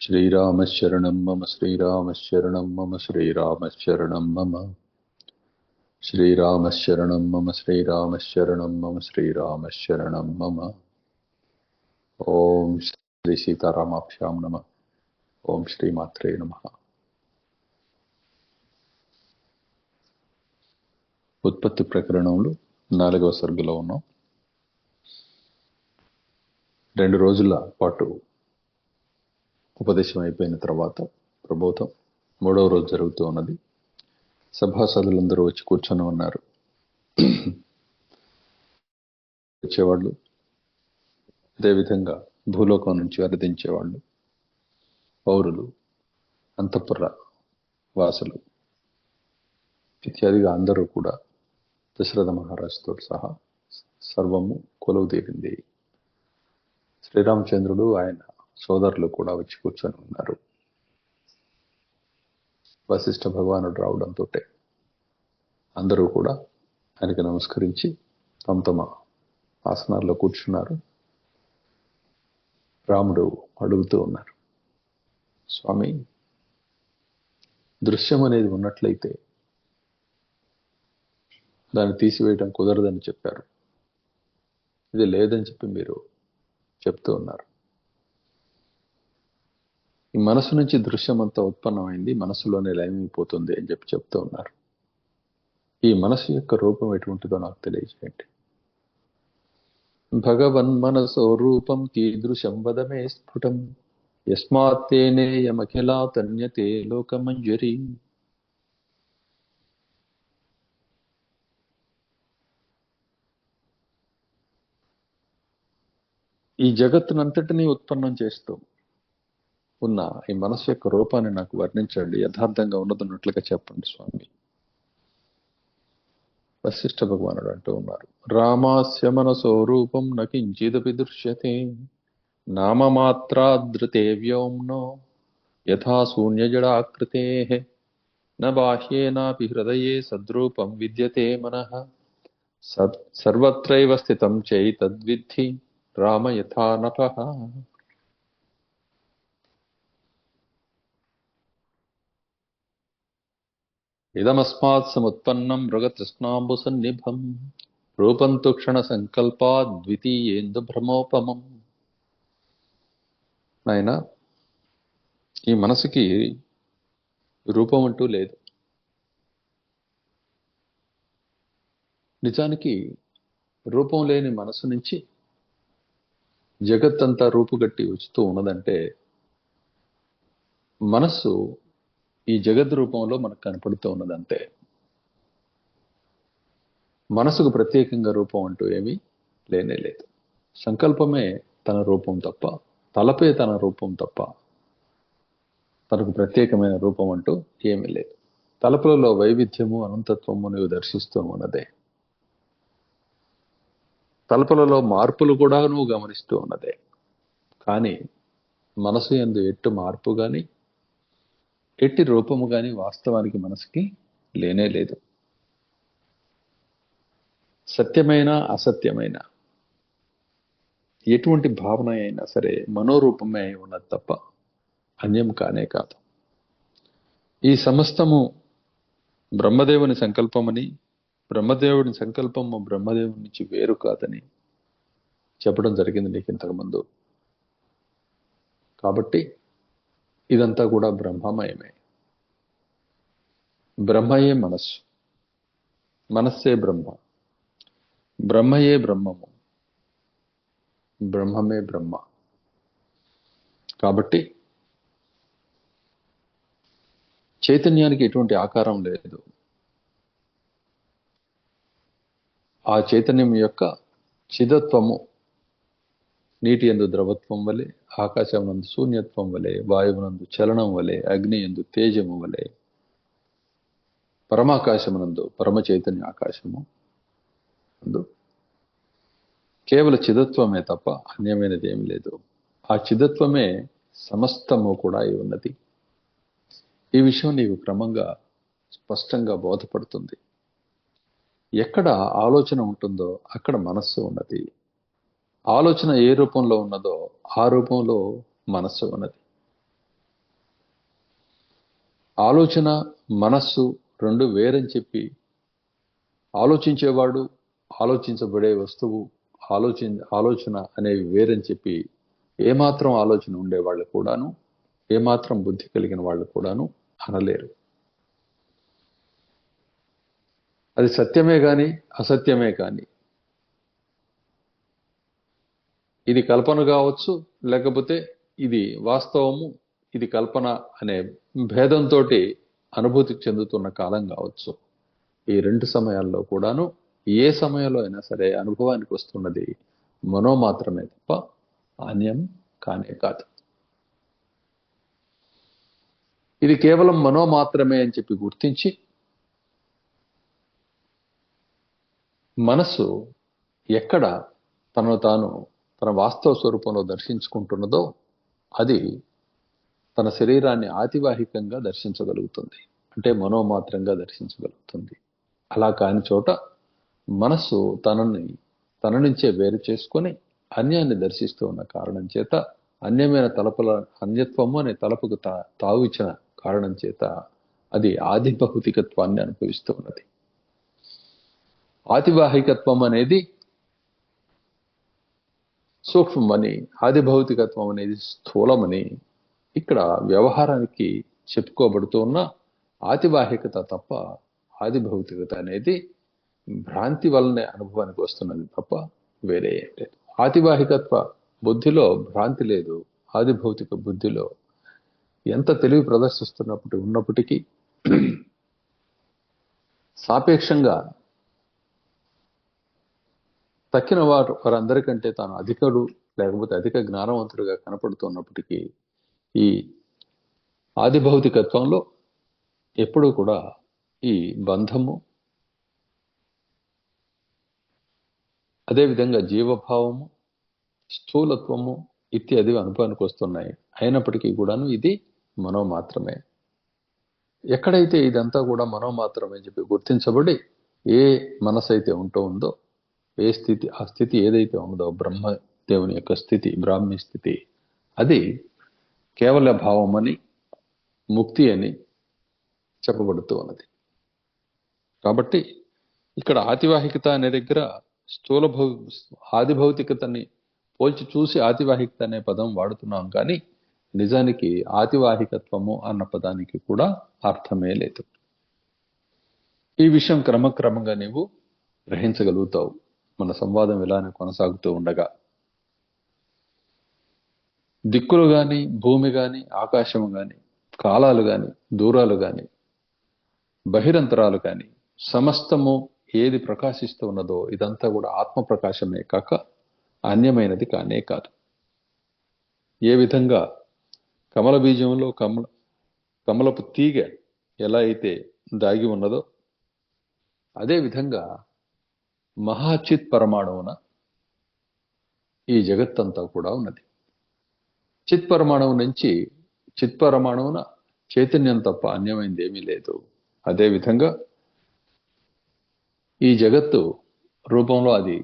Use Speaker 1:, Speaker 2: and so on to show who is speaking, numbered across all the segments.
Speaker 1: श्रीरामशरणं मम श्रीरामशरणं मम श्रीरामशरणं मम श्रीरामशरणं मम श्रीरामशरणं मम श्रीरामशरणं मम ఓం శ్రీ సీతారామాభ్యాం నమ ఓం శ్రీమాత్రే నమ ఉత్పత్తి ప్రకరణంలో నాలుగవ సర్గలో ఉన్నాం రెండు రోజుల పాటు ఉపదేశం అయిపోయిన తర్వాత ప్రభుత్వం మూడవ రోజు జరుగుతూ ఉన్నది. సభాసదులందరూ వచ్చి కూర్చొని ఉన్నారు. వచ్చేవాళ్ళు. అదేవిధంగా భూలోకం నుంచి అర్థించేవాళ్ళు పౌరులు అంతఃపుర వాసులు ఇత్యాదిగా అందరూ కూడా దశరథ మహారాజుతో సహా సర్వము కొలువు తీరింది శ్రీరామచంద్రుడు ఆయన సోదరులు కూడా వచ్చి కూర్చొని ఉన్నారు. వశిష్ఠ భగవానుడు రావడంతో అందరూ కూడా ఆయనకి నమస్కరించి తమ తమ ఆసనాల్లో కూర్చున్నారు. రాముడు అడుగుతూ ఉన్నారు స్వామి దృశ్యం అనేది ఉన్నట్లయితే దాన్ని తీసివేయడం కుదరదని చెప్పారు. ఇది లేదని చెప్పి మీరు చెప్తూ ఉన్నారు. ఈ మనసు నుంచి దృశ్యం అంతా ఉత్పన్నమైంది మనసులోనే లయమైపోతుంది అని చెప్పి చెప్తూ ఉన్నారు. ఈ మనసు యొక్క రూపం ఎటువంటిదో నాకు తెలియజేయండి. భగవన్ మనసో రూపం కీదృశం వదమే స్ఫుటం. యస్మాత్తేనేయమఖిలా తన్యతే లోకమంజరి. ఈ జగత్తునంతటినీ ఉత్పన్నం చేస్తూ ఉన్న ఈ మనసు యొక్క రూపాన్ని నాకు వర్ణించండి. యథార్థంగా ఉన్నదన్నట్లుగా చెప్పండి స్వామి. వశిష్ఠ భగవానుడు అంటూ ఉన్నారు. రామాస్య మనసో రూపం నకించిదపి దృశ్యతే. నామమాత్రాదృతే వ్యోమ్నో. యథా శూన్యజడాకృతే. న బాహ్యేనాపి హృదయే సద్రూపం విద్యతే మన. సర్వత్రైవ స్థితం చైతద్విద్ధి. రామ యథా నపః. ఇదమస్మాత్ సముత్పన్నం మృగతృష్ణాంబు సన్నిభం రూపం తు క్షణ సంకల్పా ద్వితీయేందు భ్రమోపమం నాయన ఈ మనసుకి రూపం అంటూ లేదు. నిజానికి రూపం లేని మనసు నుంచి జగత్తంతా రూపుగట్టి వచ్చుతూ ఉన్నదంటే మనస్సు ఈ జగద్ రూపంలో మనకు కనపడుతూ ఉన్నదంతే మనసుకు ప్రత్యేకంగా రూపం అంటూ ఏమీ లేనే లేదు. సంకల్పమే తన రూపం తప్ప తలపే తన రూపం తప్ప తనకు ప్రత్యేకమైన రూపం అంటూ ఏమీ లేదు. తలపులలో వైవిధ్యము అనంతత్వము నీవు దర్శిస్తూ ఉన్నదే. తలపులలో మార్పులు కూడా నువ్వు గమనిస్తూ ఉన్నదే. కానీ మనసు ఎందు ఎట్టు మార్పు కానీ ఎట్టి రూపము కానీ వాస్తవానికి మనసుకి లేనే లేదు. సత్యమైన అసత్యమైన ఎటువంటి భావన అయినా సరే మనోరూపమే అయి ఉన్నది తప్ప అన్యం కానే కాదు. ఈ సమస్తము బ్రహ్మదేవుని సంకల్పమని బ్రహ్మదేవుని సంకల్పము బ్రహ్మదేవుని నుంచి వేరు కాదని చెప్పడం జరిగింది నీకు ఇంతకుముందు. కాబట్టి ఇదంతా కూడా బ్రహ్మమయమే. బ్రహ్మయే మనస్సు. మనస్సే బ్రహ్మ. బ్రహ్మయే బ్రహ్మము. బ్రహ్మమే బ్రహ్మ. కాబట్టి చైతన్యానికి ఎటువంటి ఆకారం లేదు. ఆ చైతన్యం యొక్క చిదత్వము నీటి ఎందు ద్రవత్వం వలె ఆకాశమునందు నందు శూన్యత్వం వలె వాయువునందు చలనం వలె అగ్ని ఎందు తేజము వలె పరమాకాశమునందు పరమ చైతన్య ఆకాశము అందు. కేవల చిదత్వమే తప్ప అన్యమైనది ఏమి లేదు. ఆ చిదత్వమే సమస్తము కూడా అయి ఉన్నది. ఈ విషయం నీకు క్రమంగా స్పష్టంగా బోధపడుతుంది. ఎక్కడ ఆలోచన ఉంటుందో అక్కడ మనస్సు ఉన్నది. ఆలోచన ఏ రూపంలో ఉన్నదో ఆ రూపంలో మనస్సు ఉన్నది. ఆలోచన మనస్సు రెండు వేరని చెప్పి ఆలోచించేవాడు ఆలోచించబడే వస్తువు ఆలోచి ఆలోచన అనేవి వేరని చెప్పి ఏమాత్రం ఆలోచన ఉండేవాళ్ళు కూడాను ఏమాత్రం బుద్ధి కలిగిన వాళ్ళు కూడాను అనలేరు. అది సత్యమే కానీ అసత్యమే కానీ ఇది కల్పన కావచ్చు లేకపోతే ఇది వాస్తవము ఇది కల్పన అనే భేదంతో అనుభూతి చెందుతున్న కాలం కావచ్చు. ఈ రెండు సమయాల్లో కూడాను ఏ సమయంలో అయినా సరే అనుభవానికి వస్తున్నది మనో మాత్రమే తప్ప అన్యం కానే కాదు. ఇది కేవలం మనో మాత్రమే అని చెప్పి గుర్తించి మనసు ఎక్కడ తనను తాను తన వాస్తవ స్వరూపంలో దర్శించుకుంటున్నదో అది తన శరీరాన్ని ఆతివాహికంగా దర్శించగలుగుతుంది. అంటే మనోమాత్రంగా దర్శించగలుగుతుంది. అలా కాని చోట మనస్సు తనని తన నుంచే వేరు చేసుకొని అన్యాన్ని దర్శిస్తూ ఉన్న కారణం చేత అన్యమైన తలపుల అన్యత్వము అనే తలపుకు తా తావు ఇచ్చిన కారణం చేత అది ఆదిభౌతికత్వాన్ని అనుభవిస్తూ ఉన్నది. ఆతివాహికత్వం అనేది సూక్ష్మమని ఆది భౌతికత్వం అనేది స్థూలమని ఇక్కడ వ్యవహారానికి చెప్పుకోబడుతూ ఉన్న ఆతివాహికత తప్ప ఆది భౌతికత అనేది భ్రాంతి వలనే అనుభవానికి వస్తున్నది తప్ప వేరే లేదు. ఆతివాహికత్వ బుద్ధిలో భ్రాంతి లేదు ఆది భౌతిక బుద్ధిలో ఎంత తెలివి ప్రదర్శిస్తున్నప్పటి ఉన్నప్పటికీ సాపేక్షంగా తక్కిన వారు వారందరికంటే తాను అధికుడు లేకపోతే అధిక జ్ఞానవంతుడిగా కనపడుతున్నప్పటికీ ఈ ఆది భౌతికత్వంలో ఎప్పుడూ కూడా ఈ బంధము అదేవిధంగా జీవభావము స్థూలత్వము ఇత్యాది అనుభవానికి వస్తున్నాయి. అయినప్పటికీ కూడాను ఇది మనో మాత్రమే ఎక్కడైతే ఇదంతా కూడా మనో మాత్రమే చెప్పి గుర్తించబడి ఏ మనసు అయితే ఉంటూ ఉందో ఏ స్థితి ఆ స్థితి ఏదైతే ఉందో బ్రహ్మ దేవుని యొక్క స్థితి బ్రాహ్మీ స్థితి అది కేవల భావం అని ముక్తి అని చెప్పబడుతూ ఉన్నది. కాబట్టి ఇక్కడ ఆతివాహికత అనే దగ్గర స్థూల భౌ ఆది భౌతికతని పోల్చి చూసి ఆతివాహికత అనే పదం వాడుతున్నాం. కానీ నిజానికి ఆతివాహికత్వము అన్న పదానికి కూడా అర్థమే లేదు. ఈ విషయం క్రమక్రమంగా నీవు గ్రహించగలుగుతావు. మన సంవాదం ఇలానే కొనసాగుతూ ఉండగా దిక్కులు కానీ భూమి కానీ ఆకాశం కానీ కాలాలు కానీ దూరాలు కానీ బహిరంతరాలు కానీ సమస్తము ఏది ప్రకాశిస్తూ ఉన్నదో ఇదంతా కూడా ఆత్మ ప్రకాశమే కాక అన్యమైనది కానే కాదు. ఏ విధంగా కమల బీజంలో కమల కమలపు తీగ ఎలా అయితే దాగి ఉన్నదో అదే విధంగా మహాచిత్ పరమాణువున ఈ జగత్తంతా కూడా ఉన్నది. చిత్ పరమాణువు నుంచి చిత్ పరమాణువున చైతన్యం తప్ప అన్యమైంది ఏమీ లేదు. అదే విధంగా ఈ జగత్తు రూపంలో అది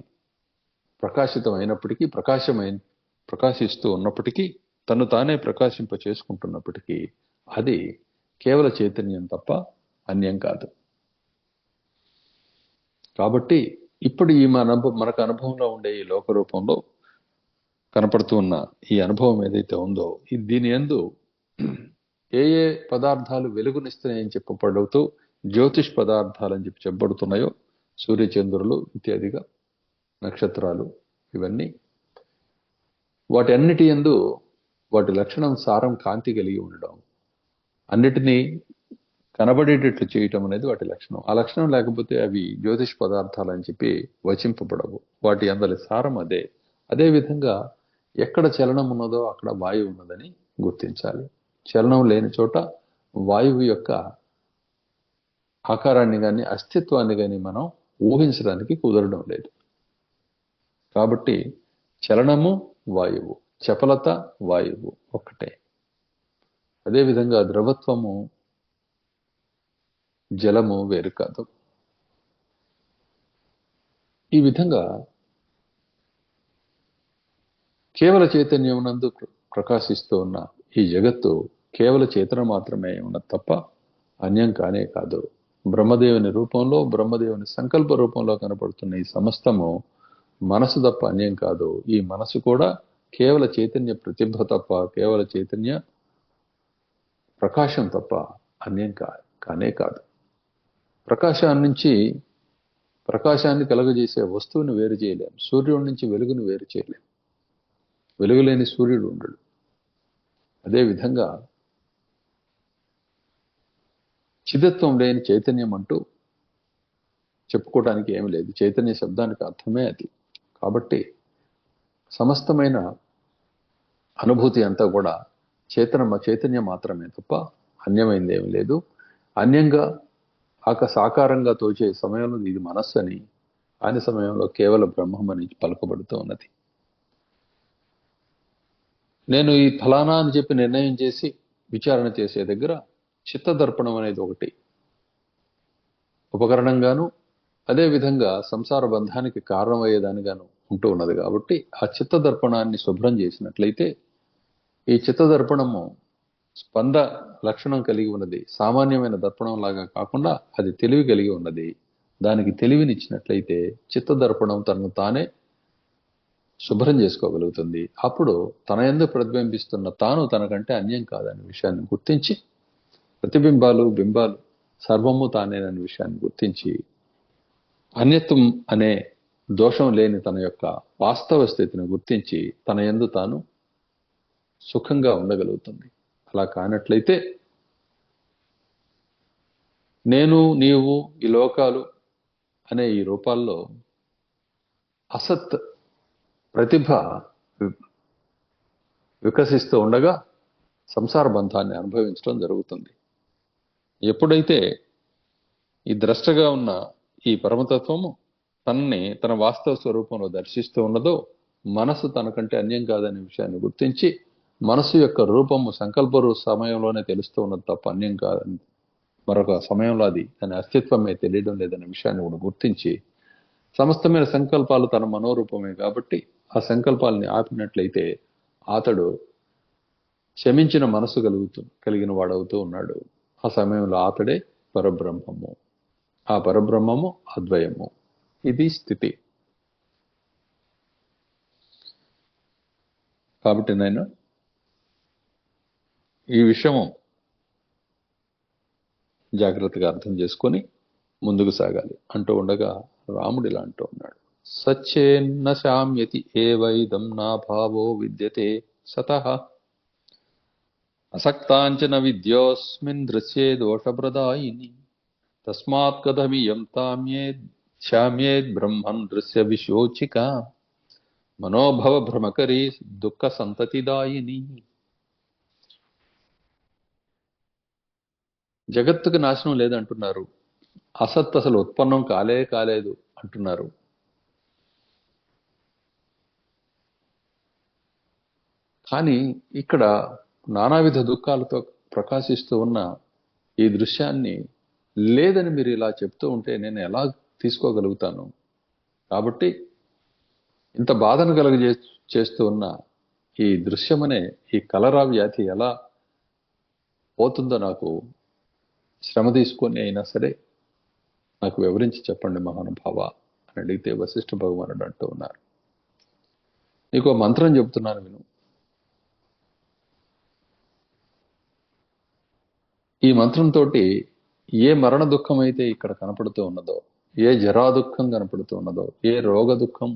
Speaker 1: ప్రకాశితం అయినప్పటికీ ప్రకాశమైన ప్రకాశిస్తూ ఉన్నప్పటికీ తను తానే ప్రకాశింప చేసుకుంటున్నప్పటికీ అది కేవల చైతన్యం తప్ప అన్యం కాదు. కాబట్టి ఇప్పుడు ఈ మన అనుభవం మనకు అనుభవంలో ఉండే ఈ లోకరూపంలో కనపడుతూ ఉన్న ఈ అనుభవం ఏదైతే ఉందో దీని ఎందు ఏ ఏ పదార్థాలు వెలుగునిస్తున్నాయని చెప్పబడుతూ జ్యోతిష్ పదార్థాలు అని చెప్పి చెప్పబడుతున్నాయో సూర్యచంద్రులు ఇత్యాదిగా నక్షత్రాలు ఇవన్నీ వాటి అన్నిటి ఎందు వాటి లక్షణం సారం కాంతి కలిగి ఉండడం అన్నిటినీ కనబడేటట్లు చేయటం అనేది వాటి లక్షణం. ఆ లక్షణం లేకపోతే అవి జ్యోతిష్ పదార్థాలు అని చెప్పి వచింపబడవు. వాటి అందరి సారం అదే. అదేవిధంగా ఎక్కడ చలనం ఉన్నదో అక్కడ వాయువు ఉన్నదని గుర్తించాలి. చలనం లేని చోట వాయువు యొక్క ఆకారాన్ని కానీ అస్తిత్వాన్ని కానీ మనం ఊహించడానికి కుదరడం లేదు. కాబట్టి చలనము వాయువు చపలత వాయువు ఒక్కటే. అదేవిధంగా ద్రవత్వము జలము వేరు కాదు. ఈ విధంగా కేవల చైతన్యం నందు ప్రకాశిస్తూ ఉన్న ఈ జగత్తు కేవల చేతన మాత్రమే ఉన్నది తప్ప అన్యం కానే కాదు. బ్రహ్మదేవుని రూపంలో బ్రహ్మదేవుని సంకల్ప రూపంలో కనపడుతున్న ఈ సమస్తము మనసు తప్ప అన్యం కాదు. ఈ మనసు కూడా కేవల చైతన్య ప్రతిభ తప్ప కేవల చైతన్య ప్రకాశం తప్ప అన్యం కా కానే కాదు. ప్రకాశాన్ని నుంచి ప్రకాశాన్ని కలగజేసే వస్తువుని వేరు చేయలేము సూర్యుడి నుంచి వెలుగును వేరు చేయలేము వెలుగులేని సూర్యుడు ఉండడు. అదేవిధంగా చిదత్వం లేని చైతన్యం అంటూ చెప్పుకోవడానికి ఏమి లేదు. చైతన్య శబ్దానికి అర్థమే అది. కాబట్టి సమస్తమైన అనుభూతి అంతా కూడా చేతన చైతన్యం మాత్రమే తప్ప అన్యమైంది ఏమి లేదు. అన్యంగా ఆక సాకారంగా తోచే సమయంలో ఇది మనస్సు అని ఆయన సమయంలో కేవల బ్రహ్మం అని పలకబడుతూ ఉన్నది. నేను ఈ ఫలానా అని చెప్పి నిర్ణయం చేసి విచారణ చేసే దగ్గర చిత్తదర్పణం అనేది ఒకటి. ఉపకరణంగాను అదేవిధంగా సంసార బంధానికి కారణమయ్యేదానిగాను ఉంటూ ఉన్నది కాబట్టి ఆ చిత్తదర్పణాన్ని శుభ్రం చేసినట్లయితే ఈ చిత్తదర్పణము స్పంద లక్షణం కలిగి ఉన్నది. సామాన్యమైన దర్పణం లాగా కాకుండా అది తెలివి కలిగి ఉన్నది. దానికి తెలివినిచ్చినట్లయితే చిత్తదర్పణం తనను తానే శుభ్రం చేసుకోగలుగుతుంది. అప్పుడు తన ఎందు ప్రతిబింబిస్తున్న తాను తనకంటే అన్యం కాదనే విషయాన్ని గుర్తించి ప్రతిబింబాలు బింబాలు సర్వము తానేననే విషయాన్ని గుర్తించి అన్యత్వం అనే దోషం లేని తన యొక్క వాస్తవ స్థితిని గుర్తించి తన ఎందు తాను సుఖంగా ఉండగలుగుతుంది. అలా కానట్లయితే నేను నీవు ఈ లోకాలు అనే ఈ రూపాల్లో అసత్ ప్రతిభ వికసిస్తూ ఉండగా సంసార బంధాన్ని అనుభవించడం జరుగుతుంది. ఎప్పుడైతే ఈ ద్రష్టగా ఉన్న ఈ పరమతత్వము తనని తన వాస్తవ స్వరూపంలో దర్శిస్తూ ఉన్నదో మనసు తనకంటే అన్యం కాదనే విషయాన్ని గుర్తించి మనసు యొక్క రూపము సంకల్ప సమయంలోనే తెలుస్తూ ఉన్నది తప్ప అన్యం కాదని మరొక సమయంలో అది దాని అస్తిత్వమే తెలియడం లేదనే విషయాన్ని కూడా గుర్తించి సమస్తమైన సంకల్పాలు తన మనోరూపమే కాబట్టి ఆ సంకల్పాలని ఆపినట్లయితే అతడు క్షమించిన మనసు కలుగుతూ కలిగిన వాడవుతూ ఉన్నాడు. ఆ సమయంలో అతడే పరబ్రహ్మము. ఆ పరబ్రహ్మము అద్వయము. ఇది స్థితి. కాబట్టి నేను ఈ విషయము జాగ్రత్తగా అర్థం చేసుకొని ముందుకు సాగాలి. అంటూ ఉండగా రాముడు ఇలా అంటూ ఉన్నాడు. సచ్చేన్న శామ్యతి ఏవైదం నా భావో విద్యతే సత. అసక్తాంచన విద్యోస్మిన్ దృశ్యే దోషప్రదాయిని. తస్మాత్ కథమియం తామ్యేద్ శామ్యేద్ బ్రహ్మం దృశ్య విశోచిక. మనోభవ భ్రమకరీ దుఃఖ సంతతిదాయిని. జగత్తుకు నాశనం లేదంటున్నారు. అసత్ అసలు ఉత్పన్నం కాలే కాలేదు అంటున్నారు. కానీ ఇక్కడ నానావిధ దుఃఖాలతో ప్రకాశిస్తూ ఉన్న ఈ దృశ్యాన్ని లేదని మీరు ఇలా చెప్తూ ఉంటే నేను ఎలా తీసుకోగలుగుతాను? కాబట్టి ఇంత బాధను కలుగజే చేస్తూ ఉన్న ఈ దృశ్యమనే ఈ కలరా వ్యాధి ఎలా పోతుందో నాకు శ్రమ తీసుకొని అయినా సరే నాకు వివరించి చెప్పండి మహానుభావ అని అడిగితే వశిష్ఠ భగవానుడు అంటూ ఉన్నారు. నీకు మంత్రం చెబుతున్నాను విను. ఈ మంత్రంతో ఏ మరణ దుఃఖం అయితే ఇక్కడ కనపడుతూ ఉన్నదో ఏ జరా దుఃఖం కనపడుతూ ఉన్నదో ఏ రోగ దుఃఖం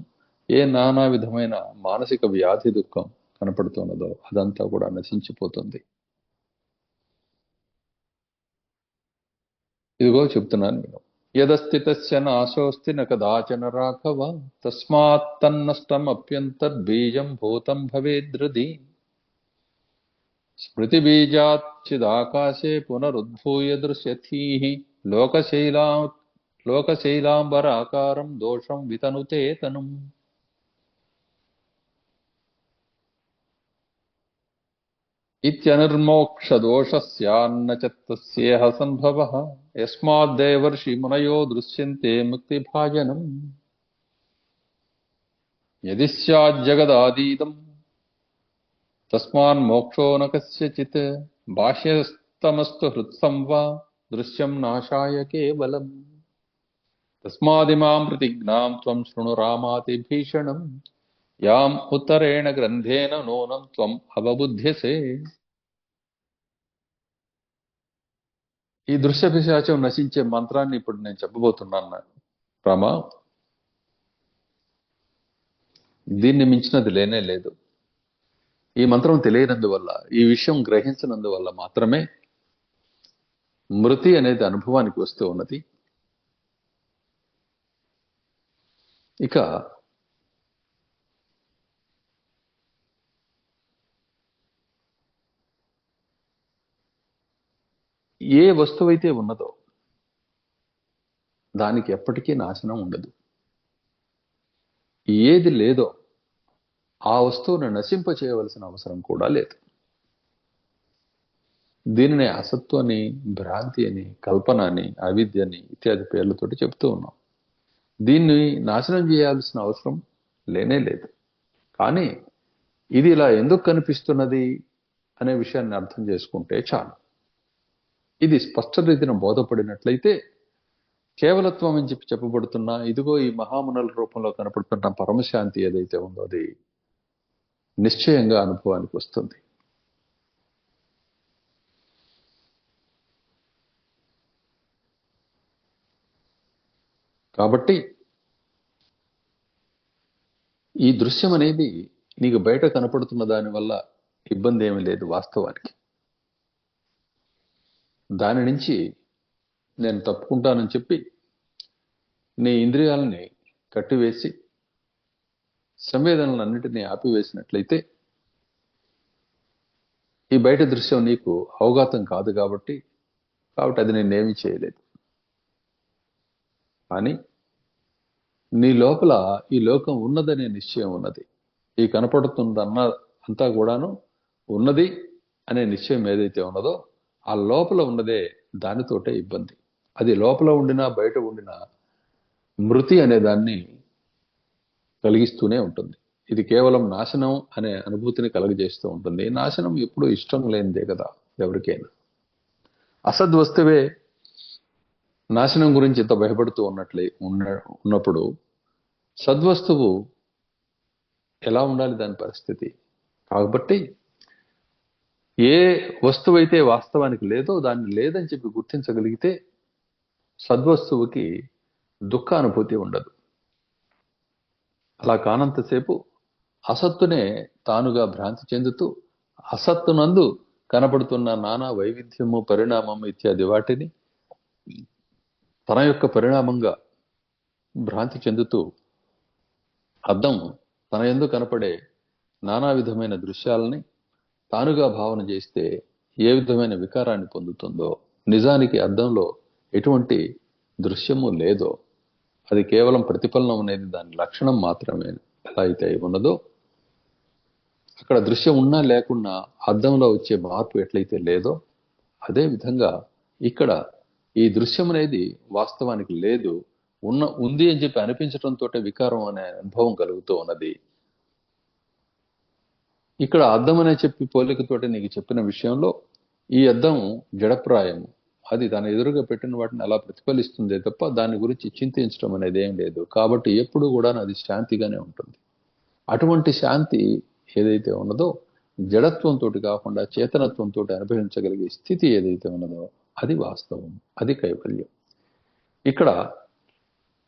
Speaker 1: ఏ నానా విధమైన మానసిక వ్యాధి దుఃఖం కనపడుతున్నదో అదంతా కూడా నశించిపోతుంది. ఇదిగో చెప్తున్నాను నేను యదస్తి తస్య నాశోస్తి న కదాచన రాఘవ తస్మాత్ తన్నష్టం అప్యంతర్బీజం భూతం భవేద్రది స్మృతి బీజాచిదాకాశే పునరుద్భూయ దృశ్యథీః లోకశైలా లోకశైలాంబరాకారం దోషం వితనుతే తనుం ఇత్యనిర్మోక్షదోషస్యాన్న చ తస్యేహ సంభవః यस्माद्देवर्षिमुनयो दृश्यन्ते मुक्तिभाजनम्। यदि स्याज्जगदातीतम् तस्मान्मोक्षो न कस्यचित्। बाह्यस्तमस्तु हृत्सं वा दृश्यं नाशाय केवलम्। तस्मादिमां प्रतिज्ञां त्वं शृणु रामातिभीषणम्। याम् उत्तरेण ग्रन्थेन नूनं त्वम् अवबुध्यसे। ఈ దృశ్య పిశాచం నశించే మంత్రాన్ని ఇప్పుడు నేను చెప్పబోతున్నాను రామ. దీన్ని మించినది లేనే లేదు. ఈ మంత్రం తెలియనందువల్ల ఈ విషయం గ్రహించినందువల్ల మాత్రమే మృతి అనేది అనుభవానికి వస్తూ ఉన్నది. ఇక ఏ వస్తువైతే ఉన్నదో దానికి ఎప్పటికీ నాశనం ఉండదు. ఏది లేదో ఆ వస్తువును నశింప చేయవలసిన అవసరం కూడా లేదు. దీనిని అసత్వని భ్రాంతి అని కల్పన అని అవిద్య అని ఇత్యాది పేర్లతోటి చెప్తూ ఉన్నాం. దీన్ని నాశనం చేయాల్సిన అవసరం లేనే లేదు. కానీ ఇది ఇలా ఎందుకు కనిపిస్తున్నది అనే విషయాన్ని అర్థం చేసుకుంటే చాలు. ఇది స్పష్ట రీతిన బోధపడినట్లయితే కేవలత్వం అని చెప్పి చెప్పబడుతున్న ఇదిగో ఈ మహామునుల రూపంలో కనపడుతున్న పరమశాంతి ఏదైతే ఉందో అది నిశ్చయంగా అనుభవానికి వస్తుంది. కాబట్టి ఈ దృశ్యం అనేది నీకు బయట కనపడుతున్న దాని వల్ల ఇబ్బంది ఏమీ లేదు వాస్తవానికి. దాని నుంచి నేను తప్పుకుంటానని చెప్పి నీ ఇంద్రియాలని కట్టివేసి సంవేదనలన్నిటినీ ఆపివేసినట్లయితే ఈ బయట దృశ్యం నీకు అవగాతం కాదు కాబట్టి కాబట్టి అది నేనేమి చేయలేదు. కానీ నీ లోపల ఈ లోకం ఉన్నదనే నిశ్చయం ఉన్నది. ఈ కనపడుతుందన్న అంతా కూడాను ఉన్నది అనే నిశ్చయం ఏదైతే ఉన్నదో ఆ లోపల ఉన్నదే దానితోటే ఇబ్బంది. అది లోపల ఉండినా బయట ఉండినా మృతి అనే దాన్ని కలిగిస్తూనే ఉంటుంది. ఇది కేవలం నాశనం అనే అనుభూతిని కలుగజేస్తూ ఉంటుంది. నాశనం ఎప్పుడూ ఇష్టం లేనిదే కదా ఎవరికైనా. అసద్వస్తువే నాశనం గురించి ఇంత భయపడుతూ ఉన్నట్లే ఉన్న ఉన్నప్పుడు సద్వస్తువు ఎలా ఉండాలి దాని పరిస్థితి? కాబట్టి ఏ వస్తువు అయితే వాస్తవానికి లేదో దాన్ని లేదని చెప్పి గుర్తించగలిగితే సద్వస్తువుకి దుఃఖ అనుభూతి ఉండదు. అలా కానంతసేపు అసత్తునే తానుగా భ్రాంతి చెందుతూ అసత్తునందు కనపడుతున్న నానా వైవిధ్యము పరిణామము ఇత్యాది వాటిని తన యొక్క పరిణామంగా భ్రాంతి చెందుతూ అద్దం తన ఎందు కనపడే నానా విధమైన దృశ్యాలని తానుగా భావన చేస్తే ఏ విధమైన వికారాన్ని పొందుతుందో నిజానికి అర్థంలో ఎటువంటి దృశ్యము లేదో అది కేవలం ప్రతిఫలనం అనేది దాని లక్షణం మాత్రమే ఎలా అయితే ఉన్నదో అక్కడ దృశ్యం ఉన్నా లేకున్నా అద్దంలో వచ్చే మార్పు ఎట్లయితే లేదో అదే విధంగా ఇక్కడ ఈ దృశ్యం అనేది వాస్తవానికి లేదు ఉన్న ఉంది అని చెప్పి అనిపించడంతో వికారం అనే అనుభవం కలుగుతూ ఉన్నది. ఇక్కడ అద్దం అనే చెప్పి పోలికతోటి నీకు చెప్పిన విషయంలో ఈ అద్దం జడప్రాయము. అది తన ఎదురుగా పెట్టిన వాటిని అలా ప్రతిఫలిస్తుందే తప్ప దాని గురించి చింతించడం అనేది ఏం లేదు. కాబట్టి ఎప్పుడు కూడా అది శాంతిగానే ఉంటుంది. అటువంటి శాంతి ఏదైతే ఉన్నదో జడత్వంతో కాకుండా చేతనత్వంతో అనుభవించగలిగే స్థితి ఏదైతే ఉన్నదో అది వాస్తవం. అది కైవల్యం. ఇక్కడ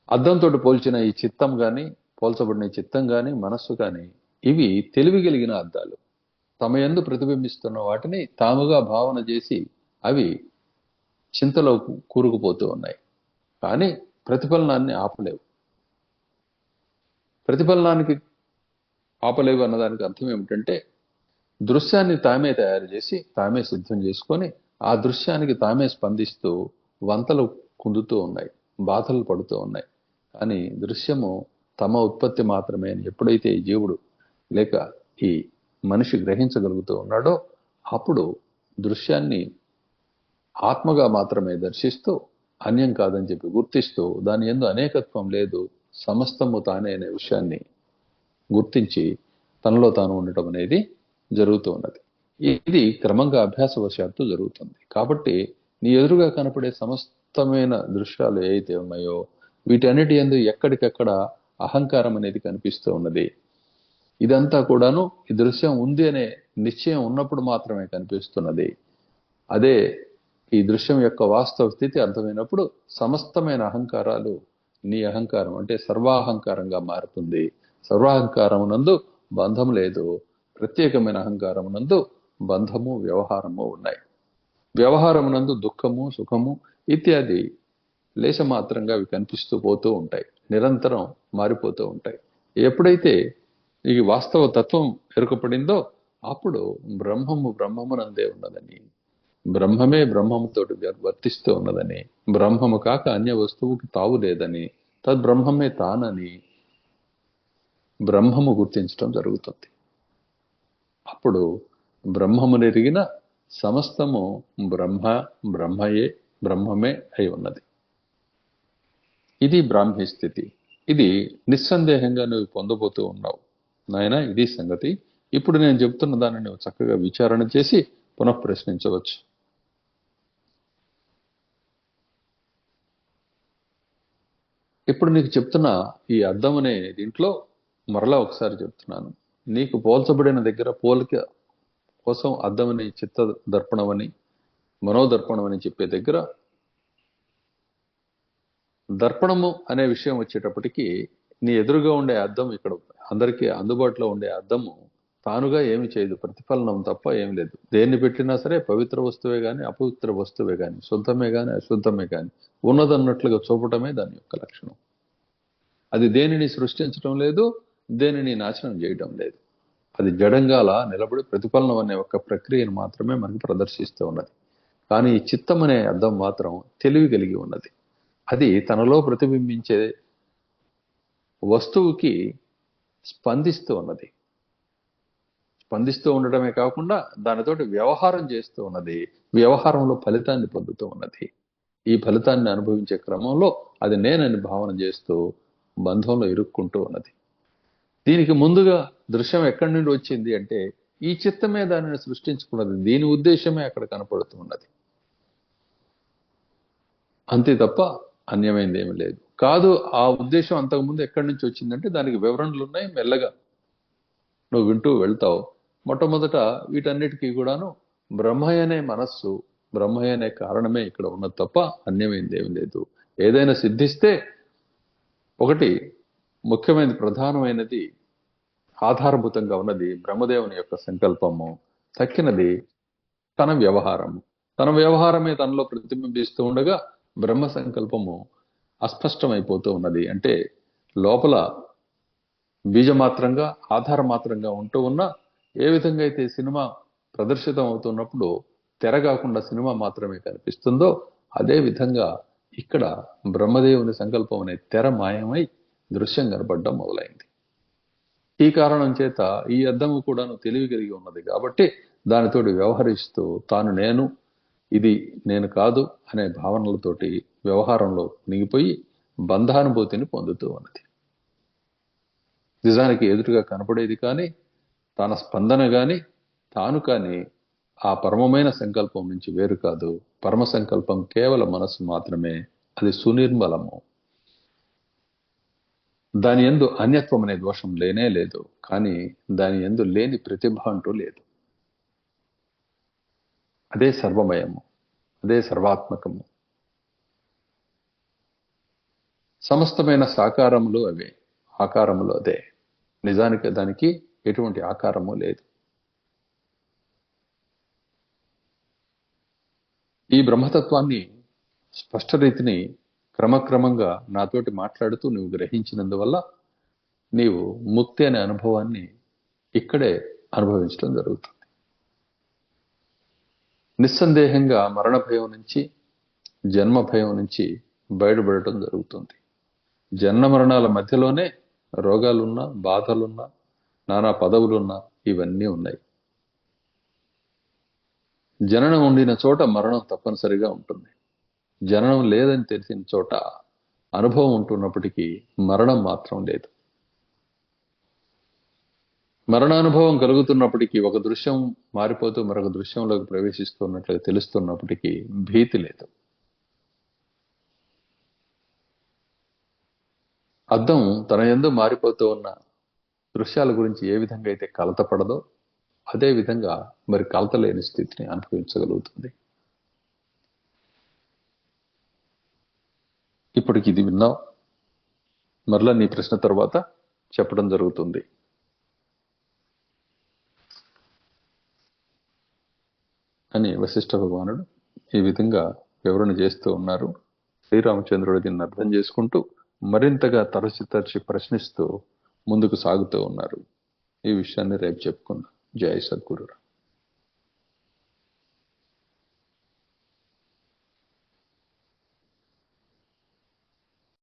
Speaker 1: అద్దంతో పోల్చిన ఈ చిత్తం కానీ పోల్చబడిన ఈ చిత్తం కానీ మనస్సు కానీ ఇవి తెలివి కలిగిన అద్దాలు. తమ ఎందు ప్రతిబింబిస్తున్న వాటిని తాముగా భావన చేసి అవి చింతలో కూరుకుపోతూ ఉన్నాయి. కానీ ప్రతిఫలనాన్ని ఆపలేవు. ప్రతిఫలనానికి ఆపలేవు అన్నదానికి అర్థం ఏమిటంటే దృశ్యాన్ని తామే తయారు చేసి తామే సిద్ధం చేసుకొని ఆ దృశ్యానికి తామే స్పందిస్తూ వంతలు కుందుతూ ఉన్నాయి బాధలు పడుతూ ఉన్నాయి. కానీ దృశ్యము తమ ఉత్పత్తి మాత్రమే అని ఎప్పుడైతే ఈ జీవుడు లేక ఈ మనిషి గ్రహించగలుగుతూ ఉన్నాడో అప్పుడు దృశ్యాన్ని ఆత్మగా మాత్రమే దర్శిస్తూ అన్యం కాదని చెప్పి గుర్తిస్తూ దాని ఎందు అనేకత్వం లేదు సమస్తము తానే అనే విషయాన్ని గుర్తించి తనలో తాను ఉండటం అనేది జరుగుతూ ఉన్నది. ఇది క్రమంగా అభ్యాసవశాత్తు జరుగుతుంది. కాబట్టి నీ ఎదురుగా కనపడే సమస్తమైన దృశ్యాలు ఏవైతే ఉన్నాయో వీటన్నిటి ఎందు ఎక్కడికక్కడ అహంకారం అనేది కనిపిస్తూ ఉన్నది. ఇదంతా కూడాను ఈ దృశ్యం ఉంది అనే నిశ్చయం ఉన్నప్పుడు మాత్రమే కనిపిస్తున్నది. అదే ఈ దృశ్యం యొక్క వాస్తవ స్థితి అర్థమైనప్పుడు సమస్తమైన అహంకారాలు నీ అహంకారం అంటే సర్వాహంకారంగా మారుతుంది. సర్వాహంకారం నందు బంధం లేదు. ప్రత్యేకమైన అహంకారం నందు బంధము వ్యవహారము ఉన్నాయి. వ్యవహారం నందు దుఃఖము సుఖము ఇత్యాది లేశమాత్రంగా అవి కనిపిస్తూ పోతూ ఉంటాయి. నిరంతరం మారిపోతూ ఉంటాయి. ఎప్పుడైతే ఈ వాస్తవ తత్వం ఎరుకపడిందో అప్పుడు బ్రహ్మము బ్రహ్మమునందే ఉన్నదని బ్రహ్మమే బ్రహ్మముతోటి వర్తిస్తూ ఉన్నదని బ్రహ్మము కాక అన్య వస్తువుకి తావు లేదని తద్బ్రహ్మమే తానని బ్రహ్మము గుర్తించడం జరుగుతుంది. అప్పుడు బ్రహ్మము నెరిగిన సమస్తము బ్రహ్మ బ్రహ్మయే బ్రహ్మమే అయి ఉన్నది. ఇది బ్రాహ్మీ స్థితి. ఇది నిస్సందేహంగా నువ్వు పొందబోతూ ఉన్నావు. నాయన ఇది సంగతి. ఇప్పుడు నేను చెప్తున్న దాన్ని నువ్వు చక్కగా విచారణ చేసి పునః ప్రశ్నించవచ్చు ఇప్పుడు నీకు చెప్తున్న ఈ అర్థం అనే దీంట్లో మరలా ఒకసారి చెప్తున్నాను. నీకు పోల్చబడిన దగ్గర పోలిక కోసం అద్దమని చిత్త దర్పణం అని మనోదర్పణం అని చెప్పే దగ్గర దర్పణము అనే విషయం వచ్చేటప్పటికి నీ ఎదురుగా ఉండే అర్థం ఇక్కడ అందరికీ అందుబాటులో ఉండే అర్థము తానుగా ఏమి చేయదు ప్రతిఫలనం తప్ప ఏం లేదు. దేన్ని పెట్టినా సరే పవిత్ర వస్తువే కానీ అపవిత్ర వస్తువే కానీ శుద్ధమే కానీ అశుద్ధమే కానీ ఉన్నదన్నట్లుగా చూపటమే దాని యొక్క లక్షణం. అది దేనిని సృష్టించడం లేదు దేనిని నాశనం చేయడం లేదు. అది జడంగాల నిలబడి ప్రతిఫలనం అనే ఒక ప్రక్రియను మాత్రమే మనకు ప్రదర్శిస్తూ ఉన్నది. కానీ ఈ చిత్తం అనే అర్థం మాత్రం తెలివి కలిగి ఉన్నది. అది తనలో ప్రతిబింబించే వస్తువుకి స్పందిస్తూ ఉన్నది. స్పందిస్తూ ఉండడమే కాకుండా దానితోటి వ్యవహారం చేస్తూ ఉన్నది. వ్యవహారంలో ఫలితాన్ని పొందుతూ ఉన్నది. ఈ ఫలితాన్ని అనుభవించే క్రమంలో అది నేనని భావన చేస్తూ బంధంలో ఇరుక్కుంటూ ఉన్నది. దీనికి ముందుగా దృశ్యం ఎక్కడి నుండి వచ్చింది అంటే ఈ చిత్తమే దానిని సృష్టించుకున్నది. దీని ఉద్దేశమే అక్కడ కనపడుతూ ఉన్నది. అంతే తప్ప అన్యమైంది ఏమి లేదు. కాదు ఆ ఉద్దేశం అంతకుముందు ఎక్కడి నుంచి వచ్చిందంటే దానికి వివరణలు ఉన్నాయి మెల్లగా నువ్వు వింటూ వెళ్తావు. మొట్టమొదట వీటన్నిటికీ కూడాను బ్రహ్మయ్య అనే మనస్సు బ్రహ్మయ్య అనే కారణమే ఇక్కడ ఉన్నది తప్ప అన్యమైంది ఏమి లేదు. ఏదైనా సిద్ధిస్తే ఒకటి ముఖ్యమైనది ప్రధానమైనది ఆధారభూతంగా ఉన్నది బ్రహ్మదేవుని యొక్క సంకల్పము. తక్కినది తన వ్యవహారము. తన వ్యవహారమే తనలో ప్రతిబింబిస్తూ ఉండగా బ్రహ్మ సంకల్పము అస్పష్టమైపోతూ ఉన్నది. అంటే లోపల బీజమాత్రంగా ఆధారమాత్రంగా ఉంటూ ఉన్న ఏ విధంగా అయితే సినిమా ప్రదర్శితం అవుతున్నప్పుడు తెర కాకుండా సినిమా మాత్రమే కనిపిస్తుందో అదే విధంగా ఇక్కడ బ్రహ్మదేవుని సంకల్పం అనే తెర మాయమై దృశ్యం కనపడడం మొదలైంది. ఈ కారణం చేత ఈ అద్దము కూడాను తెలివి కలిగి ఉన్నది కాబట్టి దానితోటి వ్యవహరిస్తూ తాను నేను ఇది నేను కాదు అనే భావనలతోటి వ్యవహారంలో మునిగిపోయి బంధానుభూతిని పొందుతూ ఉన్నది. నిజానికి ఎదురుగా కనపడేది కానీ తన స్పందన కానీ తాను కానీ ఆ పరమమైన సంకల్పం నుంచి వేరు కాదు. పరమ సంకల్పం కేవలం మనసు మాత్రమే అది సునిర్మలము. దాని ఎందు అన్యత్వం అనే దోషం లేనే లేదు కానీ దాని ఎందు లేని ప్రతిభ అంటూ లేదు. అదే సర్వమయము అదే సర్వాత్మకము. సమస్తమైన సాకారములు అవే. ఆకారములు అదే. నిజానికి దానికి ఎటువంటి ఆకారము లేదు. ఈ బ్రహ్మతత్వాన్ని స్పష్టరీతిని క్రమక్రమంగా నాతోటి మాట్లాడుతూ నువ్వు గ్రహించినందువల్ల నీవు ముక్తి అనే అనుభవాన్ని ఇక్కడే అనుభవించడం జరుగుతుంది. నిస్సందేహంగా మరణ భయం నుంచి జన్మ భయం నుంచి బయటపడటం జరుగుతుంది. జన్మ మరణాల మధ్యలోనే రోగాలున్నా బాధలున్నా నానా పదవులున్నా ఇవన్నీ ఉన్నాయి. జననం ఉండిన చోట మరణం తప్పనిసరిగా ఉంటుంది. జననం లేదని తెలిసిన చోట అనుభవం ఉంటున్నప్పటికీ మరణం మాత్రం లేదు. మరణానుభవం కలుగుతున్నప్పటికీ ఒక దృశ్యం మారిపోతూ మరొక దృశ్యంలోకి ప్రవేశిస్తున్నట్లు తెలుస్తున్నప్పటికీ భీతి లేదు. అద్దం తన ఎందు మారిపోతూ ఉన్న దృశ్యాల గురించి ఏ విధంగా అయితే కలత పడదో అదే విధంగా మరి కలత లేని స్థితిని అనుభవించగలుగుతుంది. ఇప్పటికి ఇది విన్నావు. మరలా నీ ప్రశ్న తర్వాత చెప్పడం జరుగుతుంది. అని వశిష్ఠ భగవానుడు ఈ విధంగా వివరణ చేస్తూ ఉన్నారు. శ్రీరామచంద్రుడు దీన్ని అర్థం చేసుకుంటూ మరింతగా తరచి తరచి ప్రశ్నిస్తూ ముందుకు సాగుతూ ఉన్నారు. ఈ విషయాన్ని రేపు చెప్పుకుందాం. జై సద్గురు